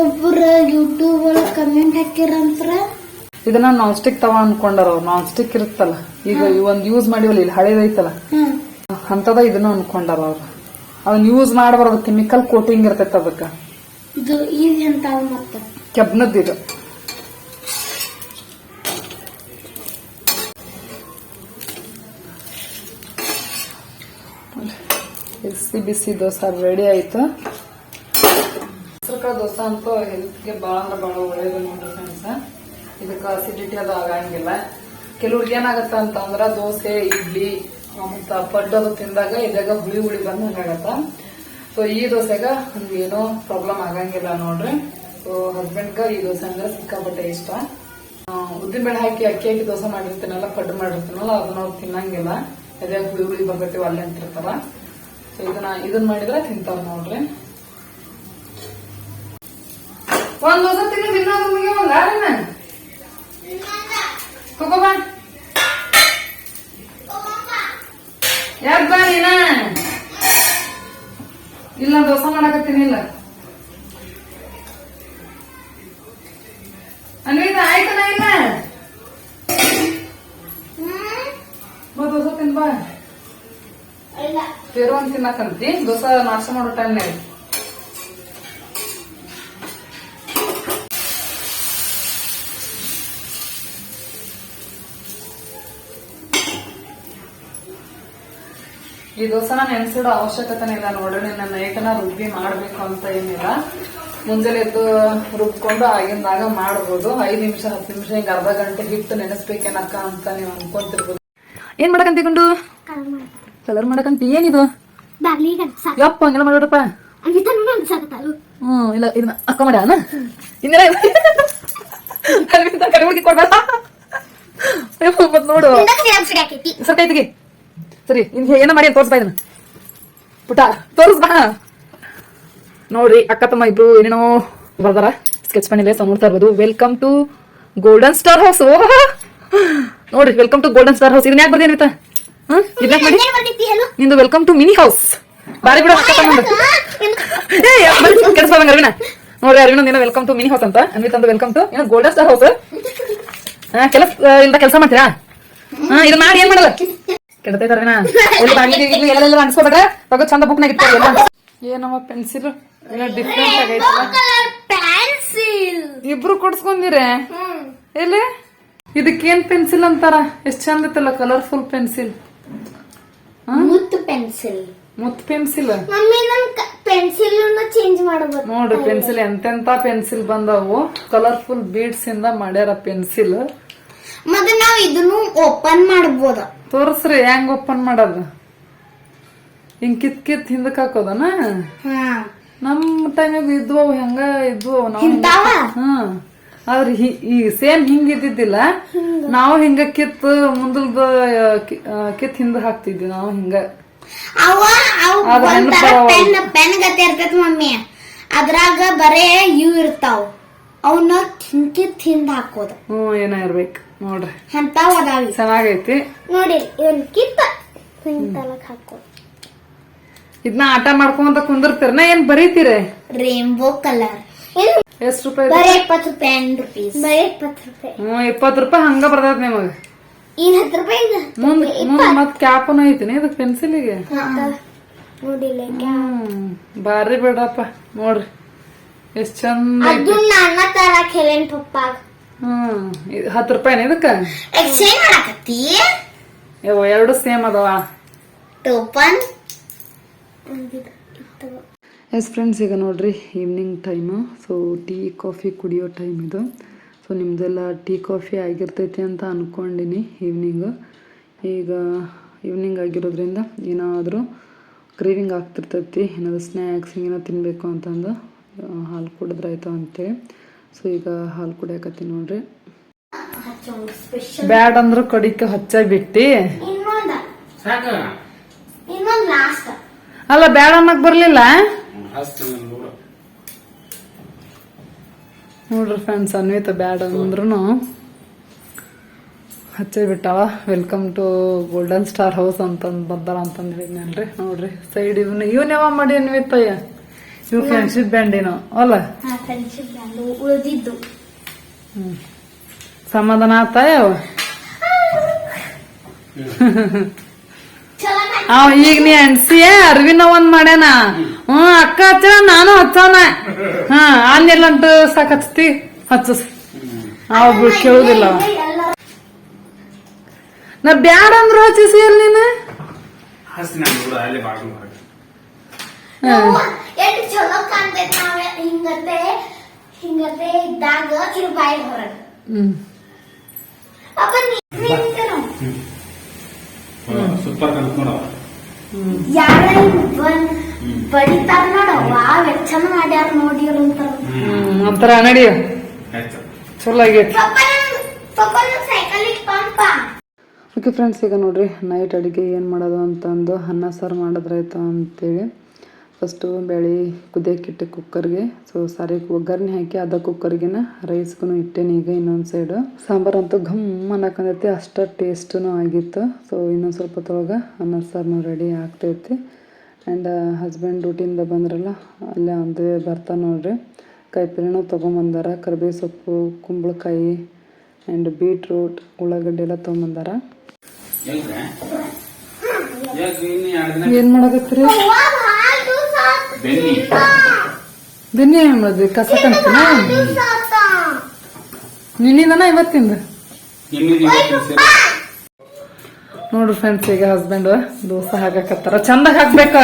ಒಬ್ಬರು ಯೂಟ್ಯೂಬ್ ಒಳಗೆ ಕಮೆಂಟ್ ಹಾಕಿರಂತ್ರ ಇದನ್ನ ನಾನ್ ಸ್ಟಿಕ್ ತವ ಅನ್ಕೊಂಡಾರ ನಾನ್ ಸ್ಟಿಕ್ ಇರುತ್ತಲ್ಲ. ಈಗ ಒಂದ್ ಯೂಸ್ ಮಾಡಿವಲ್ಲ ಇಲ್ಲಿ ಹಳೇದೈತಲ್ಲ. ಅಂತದ ಇದನ್ನ ಅನ್ಕೊಂಡಾರ ಅವ್ರ. ಅದನ್ನ ಯೂಸ್ ಮಾಡಬಾರದು ಕೆಮಿಕಲ್ ಕೋಟಿಂಗ್ ಇರ್ತೈತೆ ಅದಕ್ಕ. ಇದು ಇದು. ಬಿಸಿ ಬಿಸಿ ದೋಸೆ ರೆಡಿ ಆಯ್ತು. ಹೆಸರುಕಾಳು ದೋಸೆ ಅಂತೂ ಹೆಲ್ತ್ಗೆ ಬಹಳ ಅಂದ್ರೆ ಭಾಳ ಒಳ್ಳೇದು ನೋಡ್ರಿ. ಇದಕ್ಕೆ ಅಸಿಡಿಟಿ ಅದು ಆಗಂಗಿಲ್ಲ. ಕೆಲವ್ರಿಗೆ ಏನಾಗತ್ತ ಅಂತಂದ್ರ ದೋಸೆ, ಇಡ್ಲಿ ಮತ್ತ ಪಡ್ಡು ಅದು ತಿಂದಾಗ ಇದಾಗ ಹುಳಿ ಹುಳಿ ಬಂದ್ ಹಂಗಾಗತ್ತ ಸೊ ಈ ದೋಸೆಗ ಏನೋ ಪ್ರಾಬ್ಲಮ್ ಆಗಂಗಿಲ್ಲ ನೋಡ್ರಿ. ಸೊ ಹಸ್ಬೆಂಡ್ಗ ಈ ದೋಸೆ ಅಂದ್ರೆ ಸಿಕ್ಕಾಪಟ್ಟೆ ಇಷ್ಟ. ಉದ್ದಿನ ಬೇಳೆ ಹಾಕಿ ಅಕ್ಕಿ ಹಾಕಿ ದೋಸೆ ಮಾಡಿರ್ತೀನಲ್ಲ, ಪಡ್ಡು ಮಾಡಿರ್ತೀನಲ್ಲ, ಅದನ್ನ ಅವ್ರು ತಿನ್ನಂಗಿಲ್ಲ. ಇದಾಗ ಹುಳಿ ಹುಳಿ ಬರ್ತೈತಿ ಅಲ್ಲೇ ಅಂತಿರ್ತಾರ. ಸೊ ಇದನ್ನ ಇದನ್ನ ಮಾಡಿದ್ರೆ ತಿಂತಾರ ನೋಡ್ರಿ. ಒಂದ್ ದೋಸೆ ತಿನ್ನೋದು ಇನ್ನೊಂದು ಮುಗಿಯ ಒಂದ್ ಆಡಿನ ತಗೋಬಾ ಯಾಕ್ ಬಾ ನೀನ? ಇಲ್ಲ ದೋಸೆ ಮಾಡಕತ್ತೀನಿ ಇಲ್ಲ. ಅನ್ವಿತ ಆಯ್ತನ ಇಲ್ಲ? ಬಾ ದೋಸೆ ತಿನ್ ಬಾ. ಇಲ್ಲ. ಪೇರು ಅಂತ ತಿನ್ನಕಂತಿ ದೋಸೆ ನಾಶ ಮಾಡೋ ಟೈಮ್ನಾಗ ಈ ದೋಸೆನ ನೆನ್ಸಿಡೋ ಅವಶ್ಯಕತೆನೇ ಇಲ್ಲ ನೋಡ್ರಿ ನನ್ನ ನೈಟನ ರುಬ್ಬಿ ಮಾಡಬೇಕು ಅಂತ ಏನಿಲ್ಲ. ಮುಂಜಾನೆ ಎದ್ದು ರುಬ್ಕೊಂಡು ಆಗಿಂದಾಗ ಮಾಡ್ಬೋದು. ಐದ್ ನಿಮಿಷ ಹತ್ತು ನಿಮಿಷ ಹಿಂಗ ಅರ್ಧ ಗಂಟೆ ಹಿಟ್ಟು ನೆನೆಸ್ಬೇಕೇನಕ್ಕ ಅಂತ ನೀವು ಅನ್ಕೊಂತಿರ್ಬೋದು. ಏನ್ ಮಾಡಕಂತಿಕೊಂಡು ಕಲರ್ ಮಾಡಕಂತ? ಏನಿದು? ಯಪ್ಪ ಹಂಗೆಲ್ಲ ಅನ್ಸಕತ್ತಾಳು ಹ್ಮ್ ಇಲ್ಲ ಇದನ್ನ ಅಕ್ಕ ಮಾಡ್ಯಾನ ಇನ್ನೇನ ಕಡಿಮೆ ಕೊಡ್ಬೇಡ. ನೋಡು. ಸರ್ಕೈತಿ ಸರ್ಕೈತಿಗೆ ಸರಿ, ಇನ್ ಏನೋ ಮಾಡಿ ತೋರಿಸ್ಬಾ ಇದನ್ನ. ಪುಟ, ತೋರಿಸ್ಬಾ. ನೋಡ್ರಿ, ಅಕ್ಕ ತಮ್ಮ ಇಬ್ರು ಏನೇನೋ ಬರ್ದಾರ. ಸ್ಕೆಚ್ ಪೆನ್ ಸೊ ನೋಡ್ತಾ ಇರ್ಬೋದು. Welcome to golden star house ಓ ನೋಡ್ರಿ welcome to golden star house ಇದನ್ನ ಯಾಕೆ ಬರ್ದೇನಿ ಆಯ್ತಾ ಇದನ್ನ ಮಾಡಿ? ನಿಂದು ವೆಲ್ಕಮ್ ಟು ಮಿನಿ ಹೌಸ್ ಬಾರಿ ಬಿಡು, ಅಕ್ಕ ತಮ್ಮ ಕೆಲಸ ಕೆಲ್ಸಬಂಗ ಅರವಿನ ನೋಡ್ರಿ ಅರವಿನ ಏನೋ ವೆಲ್ಕಮ್ ಟು ಮಿನಿ ಹೌಸ್ ಅಂತ. ಅನ್ವಿತ್ ಅಂತ ವೆಲ್ಕಮ್ ಟು ಏನೋ ಗೋಲ್ಡನ್ ಸ್ಟಾರ್ ಹೌಸ್ ಕೆಲಸ ಇಂದ ಕೆಲಸ ಮಾಡ್ತೀರಾ? ಹಾ ಇದು ಮಾಡಿ, ಏನ್ ಮಾಡಲ್ಲ? ಕೆಡತೈತ ಅರವಿನ ಎಲ್ಲಿ ಬಾಗಿಲು ಗೀಗಿಲು ಎಲ್ಲೆಲ್ಲ ಅನ್ಸ್ಕೊಬೇಡ್ರ? ತಗೋ ಚಂದ ಬುಕ್ ನಾಗ ಇಟ್ಕೊಳ್ಳಿ ಎಲ್ಲ. ಏನವ ಪೆನ್ಸಿಲ್ ಎಲ್ಲ ಡಿಫ್ರೆಂಟ್ ಆಗೈತಲ್ಲ. ಪೆನ್ಸಿಲ್ ಇಬ್ರು ಕೊಡ್ಸ್ಕೊಂಡಿರೆ ಎಲ್ಲಿ? ಇದಕ್ಕೇನ್ ಪೆನ್ಸಿಲ್ ಅಂತಾರ? ಎಷ್ಟ್ ಚಂದ ಐತಲ್ಲ ಕಲರ್ಫುಲ್ ಪೆನ್ಸಿಲ್ ಮುತ್ತು ಪೆನ್ಸಿಲ್ ಮುತ್ತು ಪೆನ್ಸಿಲ್ ಮಮ್ಮಿ ನನ್ ಪೆನ್ಸಿಲ್ ಚೇಂಜ್ ಮಾಡಬಹುದು ನೋಡ್ರಿ ಪೆನ್ಸಿಲ್ ಎಂತೆಂತ ಪೆನ್ಸಿಲ್ ಬಂದವು. ಕಲರ್ಫುಲ್ ಬೀಡ್ಸ್ ಇಂದ ಮಾಡ್ಯಾರ ಪೆನ್ಸಿಲ್ ಮತ್ತೆ ನಾವ್ ಇದನ್ನು ಓಪನ್ ಮಾಡಬಹುದ ತೋರಿಸ್ರಿ ಹೆಂಗ್ ಓಪನ್ ಮಾಡೋದು? ಹಿಂಗ್ ಕಿತ್ ಕಿತ್ ಹಿಂದಕ್ ಹಾಕೋದನ? ಹಾ. ನಮ್ ಟೈಮಿಗ್ ಇದ್ವು ಅವು ಹೆಂಗ ಇದ್ವು ಅವು ನಾವು ಇಂತಾವ ಹ್ಮ್ ಆದ್ರೆ ಈ ಸೇಮ್ ಹಿಂಗ್ ಇದ್ದಿದ್ದಿಲ್ಲ. ನಾವು ಹಿಂಗ ಕಿತ್ ಮುಂದಲ್ದ ಕಿತ್ ಹಿಂದ ಹಾಕ್ತಿದ್ವಿ ನಾವು ಹಿಂಗ. ಅವ ಅವ ಅದು ಒಂಥರ ನೆನಪು ಪೆನ್ ಪೆನ್ ಗತೆ ಇರ್ತೈತಿ ಮಮ್ಮಿ. ಅದ್ರಾಗ ಬರೇ ಇವ್ ಇರ್ತಾವ. ಅವನ್ನ ಕಿತ್ ಹಿಂದ ಹಾಕೋದು. ಹ್ಮ್ ಏನ ಇರ್ಬೇಕು. ನೋಡ್ರಿ. ಅಂತಾವ್ ಅದಾವಿ. ಚೆನ್ನಾಗೈತಿ. ನೋಡಿ ಕಿತ್ತ ಹಿಂತಲಕ್ ಹಾಕೋ. ಇದನ್ನ ಆಟ ಮಾಡ್ಕೊಂತ ಕುಂದಿರ್ತೀರನ ಏನ್ ಬರೀತೀರಿ? ರೇನ್ಬೋ ಕಲರ್ ಎಷ್ಟು ರೂಪಾಯಿ? ಬರೀ ಇಪ್ಪತ್ತು ರೂಪಾಯಿ ರುಪೀಸ್ ಬರೀ ಇಪ್ಪತ್ತು ರೂಪಾಯಿ. ಹ್ಮ್ ಇಪ್ಪತ್ ರೂಪಾಯಿ ಹಂಗ ಬರ್ತದ ನಿಮಗ. ಈಗ ಹತ್ತು ರೂಪಾಯಿ ಈಗ ಮುಂದ್ ಮುಂದ್ ಮತ್ ಕ್ಯಾಪನು ಐತಿನಿ ಇದಕ್ ಪೆನ್ಸಿಲಿಗೆ? ನೋಡಿಲ್ಲ ಹ್ಮ್ ಬಾರಿ ಬಿಡಪ್ಪ. ನೋಡ್ರಿ. ಎಷ್ಟ್ ಚಂದ ಐತಿ. ಅದು ನನ್ನ ತರ ಖೇಲೇನ್ ಪಪ್ಪ ಹ್ಮ್ ಹತ್ತ್ ರೂಪಾಯಿನ ಇದಕ್ಕ? ಎಕ್ಸ್ಚೇಂಜ್ ಮಾಡಕತ್ತಿ. ಎರಡು ಸೇಮ್ ಅದಾವ. ಟೋಪನ್ ಎಸ್ ಫ್ರೆಂಡ್ಸ್ ಈಗ ನೋಡ್ರಿ evening time so tea coffee ಕುಡಿಯೋ ಟೈಮ್ ಇದು. ಸೊ ನಿಮ್ದೆಲ್ಲ ಟೀ ಕಾಫಿ ಆಗಿರ್ತೈತಿ ಅಂತ ಅಂದ್ಕೊಂಡಿನಿ ಈವ್ನಿಂಗು ಈಗ ಈವ್ನಿಂಗ್ ಆಗಿರೋದ್ರಿಂದ ಏನಾದರೂ ಕ್ರೇವಿಂಗ್ ಆಗ್ತಿರ್ತೈತಿ ಏನಾದರೂ ಸ್ನ್ಯಾಕ್ಸ್ ಹಿಂಗೇನೋ ತಿನ್ನಬೇಕು ಅಂತಂದು ಹಾಲು ಕುಡಿದ್ರಾಯ್ತು ಅಂತೇಳಿ. ಸೊ ಈಗ ಹಾಲು ಕುಡಿಯಕತ್ತೀನಿ ನೋಡ್ರಿ. ಸ್ಪೆಷಲ್ ಬ್ಯಾಡ್ ಅಂದ್ರು ಕಡಿಕೆ ಹಚ್ಚ ಬಿಟ್ಟಿ ಅಲ್ಲ ಬ್ಯಾಡ ಅನ್ನಕ್ ಬರ್ಲಿಲ್ಲ? ನೋಡ್ರಿ ಫ್ರೆಂಡ್ಸ್ ಅನ್ವಿತ ಬ್ಯಾಡ ಅಂದ್ರೂ ಹಚ್ಚ ಬಿಟ್ಟಾವ welcome to golden star house ಅಂತಂದ್ ಬರ್ತಾರ ಅಂತಂದ್ ಹೇಳಿದ್ನಲ್ರಿ. ನೋಡ್ರಿ ಸೈಡ್ ಇವನ್ ಇವನ್ ಯಾವ ಮಾಡಿ ಅನ್ವಿತಯ್ಯ? ಇವ್ ಫ್ರೆಂಡ್ಶಿಪ್ ಬ್ಯಾಂಡ್ ಏನೋ ಅಲ್ಲ? ಹಾ ಫ್ರೆಂಡ್ಶಿಪ್ ಬ್ಯಾಂಡ್ ಉಳಿದಿದ್ದು. ಸಮಾಧಾನ ಆತ ಯಾವ? ಅವ ಈಗ ನೀ ಅನ್ಸಿಯ ಅರ್ವಿನ ಒಂದ್ ಮಾಡ್ಯಾನ. ಹ್ಮ್ ಅಕ್ಕ ಹಚ್ಚ ನಾನು ಹಚ್ಚವನ. ಹ ಆನ್ಯಲ್ಲಂಟು ಸಾಕ್ ಹಚ್ತಿ ಹಚ್ಚಸ್ ಅವ್ ಕೇಳುದಿಲ್ಲ. ನಾ ಬ್ಯಾಡ ಅಂದ್ರು ಹಚ್ಚಿಸಿ ಅಲ್ಲಿ ನೀನು ಹಸ್ತಿ ನಾನು ಕೂಡ ಅಲ್ಲೇ ಬಾಗಿಲು ಹೊರಗೆ ಎಷ್ಟು ಚಲೋ ಕಾಣ್ತೈತಿ ನಾವ್ ಹಿಂಗತೆ ಹಿಂಗತೆ ಇದ್ದಾಗ ಇರು ಬಾಯಿ ಹೊರಗೆ. ಹ್ಮ್. ಅಪ್ಪ ನೀನು ಸೂಪರ್ ಕಲ್ತ್ ನೋಡವ ಹ್ಮ್. ಯಾರ ಬಂದ್ ಬಡಿತಾರ ನೋಡವ್ವ ಎಷ್ಟ್ ಚಂದ ಮಾಡ್ಯಾರ ನೋಡಿ ಅವ್ರು ಅಂತಾರ ಹ್ಮ್. ಒಂಥರ ನಡಿ. ಆಯ್ತು. ಚಲೋ ಆಗೈತಿ ಸೈಕಲ್ ಓಕೆ ಫ್ರೆಂಡ್ಸ್ ಈಗ ನೋಡ್ರಿ ನೈಟ್ ಅಡುಗೆ ಏನು ಮಾಡೋದು ಅಂತಂದು ಅನ್ನ ಸಾರು ಮಾಡಿದ್ರಾಯ್ತು ಅಂತೇಳಿ. ಫಸ್ಟು ಬೇಳೆ ಕುದಿಯೋಕ್ಕಿಟ್ಟೆ ಕುಕ್ಕರ್ಗೆ ಸೊ ಸಾರಿ ಒಗ್ಗರಣೆ ಹಾಕಿ ಅದ ಕುಕ್ಕರ್ಗೆನ ರೈಸ್ಗೂ ಇಟ್ಟೇನಿ ಈಗ ಇನ್ನೊಂದು ಸೈಡು ಸಾಂಬಾರು ಅಂತೂ ಘಮ್ ಅನ್ನಕಂದೈತಿ ಅಷ್ಟು ಟೇಸ್ಟೂ ಆಗಿತ್ತು. ಸೊ ಇನ್ನೊಂದು ಸ್ವಲ್ಪ ತೊಳಗ ಅನ್ನ ಸಾರು ರೆಡಿ ಆಗ್ತೈತಿ. ಆ್ಯಂಡ್ ಹಸ್ಬೆಂಡ್ ಡ್ಯೂಟಿಯಿಂದ ಬಂದ್ರಲ್ಲ ಅಲ್ಲೇ ಅಂದೇ ಬರ್ತಾ ನೋಡ್ರಿ. ಕಾಯಿಪಲ್ಲೆನೂ ತೊಗೊಂಬಂದಾರ ಕರಿಬೇವು ಸೊಪ್ಪು ಕುಂಬಳಕಾಯಿ ಆ್ಯಂಡ್ ಬೀಟ್ರೂಟ್ ಉಳ್ಳಾಗಡ್ಡೆ ಎಲ್ಲ ತೊಗೊಂಬಂದಾರ. ಏನ್ ಮಾಡಕತ್ತೀರಿ ಅವ್ವ ಭಾಳ ದಿವ್ಸ ಆತ್. ಬೆನ್ನಿ. ಬೆನ್ನಿ ಏನು ಕಸ ಕಂತಿನ ನಿನ್ನಿಂದನ ಇವತ್ತಿಂದ? ನೋಡ್ರಿ ಫ್ರೆಂಡ್ಸ್ ಈಗ ಹಸ್ಬೆಂಡ್ ದೋಸೆ ಹಾಕಕತ್ತಾರ ಚಂದ ಹಾಕ್ಬೇಕ.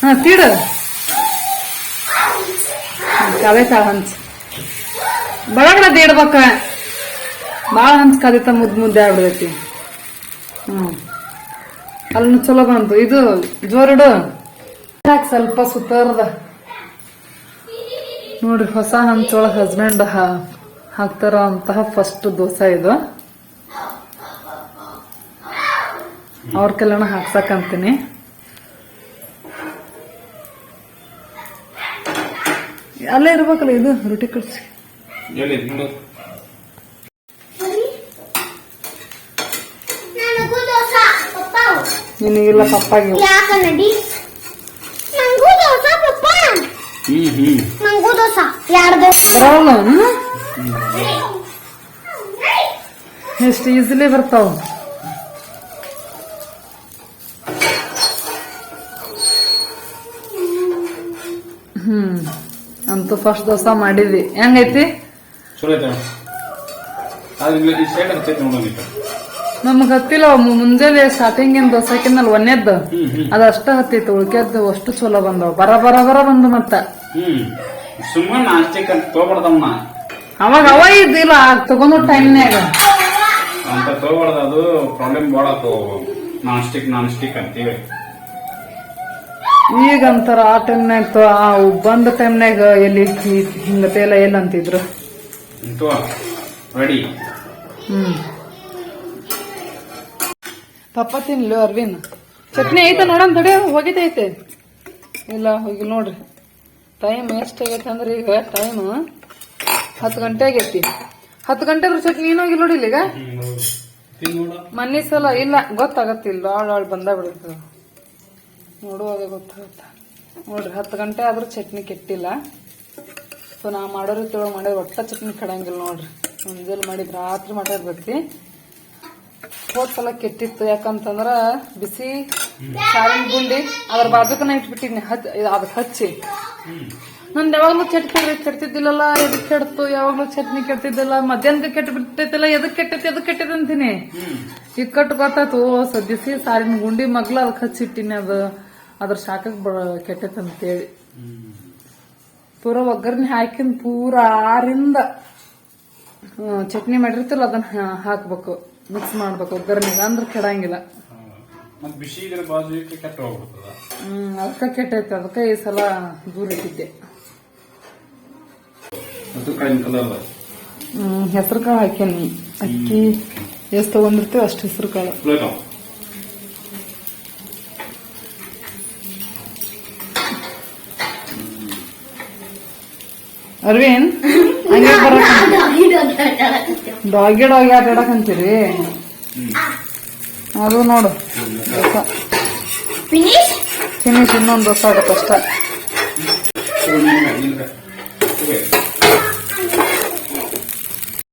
ಹಾ ತೀಡ ಕಾವೇ ಕಾಳ ಹಂಚ. ಬಡಗಡ ದೇಡ್ಬೇಕ. ಭಾಳ ಹಂಚ್ ಕಾದಿತ್ತ ಮುದ್ದು ಮುದ್ದೆ ಆಗ್ಬಿಡೈತಿ ಹ್ಮ್. ಅಲ್ಲಿ ಚಲೋ ಬಂತು. ಇದು ಜೋರಿಡು. ಹಾಕ್ ಸ್ವಲ್ಪ ಸುತ್ತರ್ದ ನೋಡ್ರಿ ಹೊಸ ಹಂಚೊಳಗೆ ಹಸ್ಬೆಂಡ್ ಹಾಕ್ತಾರ ಅಂತಹ ಫಸ್ಟ್ ದೋಸೆ ಇದು. ಅವ್ರ ಕಲ್ಯಾಣ ಹಾಕ್ಸಕಂತೀನಿ. ಅಲ್ಲೇ ಇರ್ಬೇಕಲ್ಲ ಇದು ರೊಟ್ಟಿ ಕಳ್ಸಿ. ನಿನಗಿಲ್ಲ ಪಪ್ಪಾಗಿ ಯಾಕ ನಡಿ ನಂಗೂ ದೋಸ ಪಪ್ಪ ಹ್ಮ್ ಹ್ಮ್ ನಂಗೂ ದೋಸ. ಯಾರ್ ದೋಸ ಎಷ್ಟು ಈಸಿಲಿ ಬರ್ತಾವ. ಹ್ಮ್ ಅಂತೂ ಫಸ್ಟ್ ದೋಸೆ ಮಾಡಿದ್ವಿ. ಹೆಂಗೈತಿ? ಚಲೋ ಐತೆ ಆದ್ರೆ ಇಲ್ಲಿ ಈ ಸೈಡ್ ಹತ್ತೈತೆ ನೋಡೋಣ ನಮ್ಗ್ ಹತ್ತಿಲ್ಲ ಮುಂಜಾನೆ ಸ್ಟಾರ್ಟಿಂಗ್ ಏನ್ ದೋಸೆ ಹಾಕಿದ್ನಲ್ಲ ಒಂದೇದ್ದು ಹ್ಮ್ ಹ್ಮ್. ಅದಷ್ಟ ಹತ್ತಿತ್ತು. ಉಳ್ಕೆದ್ದು ಅಷ್ಟು ಚಲೋ ಬಂದವ. ಬರ ಬರ ಬರ ಬಂದು ಮತ್ತ. ಹ್ಮ್. ಸುಮ್ಮನೆ ಅಂತ ತಗೋಬಾರ್ದಮ್ಮ ಅವಾಗ ಅವ ಇದ್ದಿಲ್ಲ. ತಗೊಂಡು ಟೈಮ್ನ್ಯಾಗ ಅಂತ ತಗೋಬಾರ್ದು. ಅದು ಪ್ರಾಬ್ಲಮ್ ಭಾಳ ಆತು. ನಾನ್ ಸ್ಟಿಕ್ ನಾನ್ ಸ್ಟಿಕ್ ಅಂತೀವಿ ಈಗ ಅಂತಾರ ಆ ಟೈಮ್ನ್ಯಾಗ ಆ ಬಂದ ಟೈಮ್ನ್ಯಾಗ ಎಲ್ಲಿ ಹಿಂಗತೆ ಹಿಂಗ ತೇಲ ಎಲ್ಲ ಅಂತಿದ್ರು ರೆಡಿ ಹ್ಮ್. ಪಪ್ಪ ತಿನ್ಲು ಅರ್ವಿನ್ ಚಟ್ನಿ ಐತೆ ನೋಡೋಣ ತಡಿ ಹೋಗಿದೈತೆ ಇಲ್ಲ ಹೋಗಿ ನೋಡ್ರಿ. ಟೈಮ್ ಎಷ್ಟಾಗೈತೆ ಅಂದ್ರೆ ಈಗ ಟೈಮ್ ಹತ್ತು ಗಂಟೆ ಆಗೈತಿ. ಹತ್ತು ಗಂಟೆ ಆದ್ರೂ ಚಟ್ನಿ ಏನೋಗಿಲ್ಲ ನೋಡು ಮನ್ನಿ ಸಲ ಇಲ್ಲ ಗೊತ್ತಾಗತ್ತಿಲ್ಲ ಆಳ್ ಆಳು ಬಂದ ಬಿಡುತ್ತೆ. ನೋಡುವಾಗ ಗೊತ್ತಾಗತ್ತ. ನೋಡ್ರಿ ಹತ್ತು ಗಂಟೆ ಆದ್ರೂ ಚಟ್ನಿ ಕೆಟ್ಟಿಲ್ಲ. ಸೊ ನಾ ಮಾಡೋರು ರೀತಿ ಒಳಗೆ ಮಾಡಿದ್ರೆ ಒಟ್ಟ ಚಟ್ನಿ ಕಡಂಗಿಲ್ಲ ನೋಡ್ರಿ. ಮುಂಜಾನೆ ಮಾಡಿದ್ರೆ ರಾತ್ರಿ ಮಾಡಿರ್ಬೇಕು ಹೋದ್ ಸಲ ಕೆಟ್ಟಿತ್ತು. ಯಾಕಂತಂದ್ರ ಬಿಸಿ ಸಾರಿನ ಗುಂಡಿ ಅದ್ರ ಬಾಜುಕನ ಇಟ್ಬಿಟ್ಟಿದ್ನಿ. ಹಚ್ ಹಚ್ಚಿ. ನಂದು ಯಾವಾಗ್ಲೂ ಚಟ್ನಿ ಕೆಡ್ತಿದ್ದಿಲ್ಲಲ್ಲ, ಎದಕ್ ಕೆಡ್ತು? ಯಾವಾಗ್ಲೂ ಚಟ್ನಿ ಕೆಡ್ತಿದ್ದಿಲ್ಲ. ಮಧ್ಯಾಹ್ನಕ್ಕೆ ಕೆಟ್ಟ ಬಿಟ್ಟೈತಿಲ್ಲ ಎದಕ್ ಕೆಟ್ಟೈತಿ ಎದಕ್ ಕೆಟ್ಟೈತಿ ಅಂತೀನಿ. ಈಗ ಕಟ್ಟು ಗೊತ್ತಾತು ಸಾರಿನ ಗುಂಡಿ ಮಗ್ಲ ಅದಕ್ಕೆ ಹಚ್ಚಿಟ್ಟಿನಿ ಅದು. ಅದ್ರ ಶಾಖಕ್ ಬ ಪೂರ ಒಗ್ಗರಣೆ ಹಾಕಿನ ಪೂರ ಆರಿಂದ ಚಟ್ನಿ ಮಾಡಿರ್ತಿಲ್ಲ, ಅದನ್ನ ಹಾಕ್ಬೇಕು. ಮಿಕ್ಸ್ ಮಾಡ್ಬೇಕು ಒಗ್ಗರಣೆಗೆ. ಅಂದ್ರೆ ಕೆಡಂಗಿಲ್ಲ. ಮತ್ತೆ ಬಿಸಿ ಇದ್ರ ಬಾಜು ಇಟ್ಟು ಕೆಟ್ಟ ಹೋಗ್ಬಿಡ್ತದ. ಹ್ಮ್ ಅದಕ್ಕೆ ಕೆಟ್ಟೈತೆ ಅದಕ್ಕೆ ಈ ಸಲ ದೂರ ಇಟ್ಟಿದ್ದೆ. ಹ್ಮ್ ಹೆಸರು ಕಾಳು ಹಾಕೇನಿ ಅಕ್ಕಿ ಎಷ್ಟು ತಗೊಂಡಿರ್ತೀವಿ ಅಷ್ಟು ಹೆಸರು ಕಾಳು. ಅರವಿಂದ್? ಡಾಗಿ ಡಾಗಿ ಆಟ ಆಡಕಂತೀರಿ ಅದು ನೋಡು. ಫಿನಿಶ್? ಇನ್ನೊಂದು ದೋಸೆ ಆಗತ್ತಷ್ಟ ಚಲೋ